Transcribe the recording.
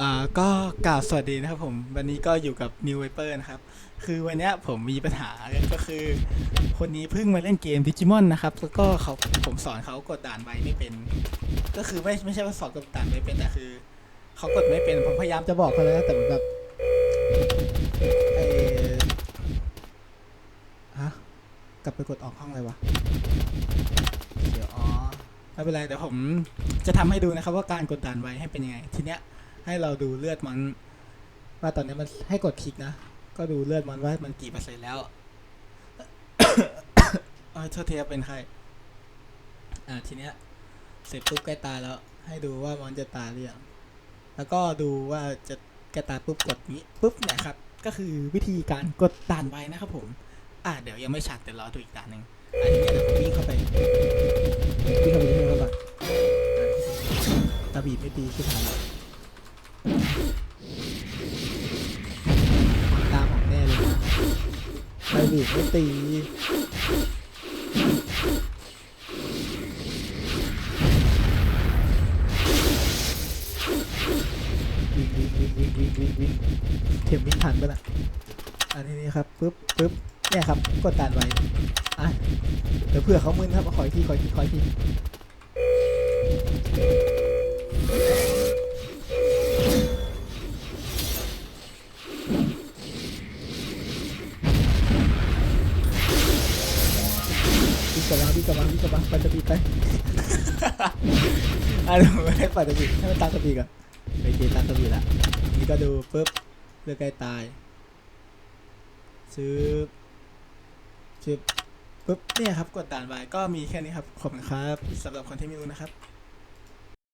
อ่าก็กล่าวสวัสดีนะครับผมวันนี้ก็อยู่กับ New Viper นะครับ คือวันเนี้ยผมมีปัญหาก็คือ คนนี้เพิ่งมาเล่นเกมดิจิมอนนะครับแล้วก็เขาผมสอนเขากดด่านไวไม่เป็น ก็คือไม่ไม่ใช่ว่าสอนกดด่านไม่เป็นแต่คือเขากดไม่เป็นผมพยายามจะบอกเขาแล้วแต่แบบไอฮะกลับไปกดออกห้องเลยวะเดี๋ยวอ๋อไม่เป็นไรเดี๋ยวผมจะทำให้ดูนะครับว่าการกดด่านไวให้เป็นยังไงทีเนี้ย ให้เราดูเลือดมัน ว่าตอนนี้มันให้กดคลิกนะ ก็ดูเลือดมันว่ามันกี่เปอร์เซ็นต์แล้วเออโทษทีครับเป็นใคร อ่าทีเนี้ย เสร็จปุ๊บใกล้ตายแล้ว ให้ดูว่ามันจะตายหรือยังแล้วก็ดูว่าจะใกล้ตายปุ๊บกดนี้ปุ๊บเนี่ยครับ ก็คือวิธีการกดด่านไว้นะครับผม อ่าเดี๋ยวยังไม่ชัดเดี๋ยวรอดูอีกด่านหนึ่งอันนี้เดี๋ยวผมวิ่งเข้าไปวิ่งเข้าไปที่นี่ก่อนอะตาบีบไม่ตีขึ้นมา ตามของแน่เลยนะไม่บีบไม่ตีวิ่งวิ่งวิ่งวิ่งวิ่งวิ่งวิ่งเข็มวิ่งทันปะล่ะอันนี้ครับปึ๊บปึ๊บเนี่ยครับกดตันไว้อะเดี๋ยวเผื่อเขามึนครับขออีกทีขออีกทีขออีกที ลับมาวิ่งกลับมาวิ่งกลับมาปัดสปีดไปอะเดี๋ยวผมให้ปัดสปีดให้มันตามสปีดก่อนโอเคตามสปีดละนี่ก็ดูปึ๊บเลือกใกล้ตายซื้อชึบปึ๊บเนี่ยครับกดด่านไว้ก็มีแค่นี้ครับขอบคุณครับสำหรับคนที่ไม่รู้นะครับ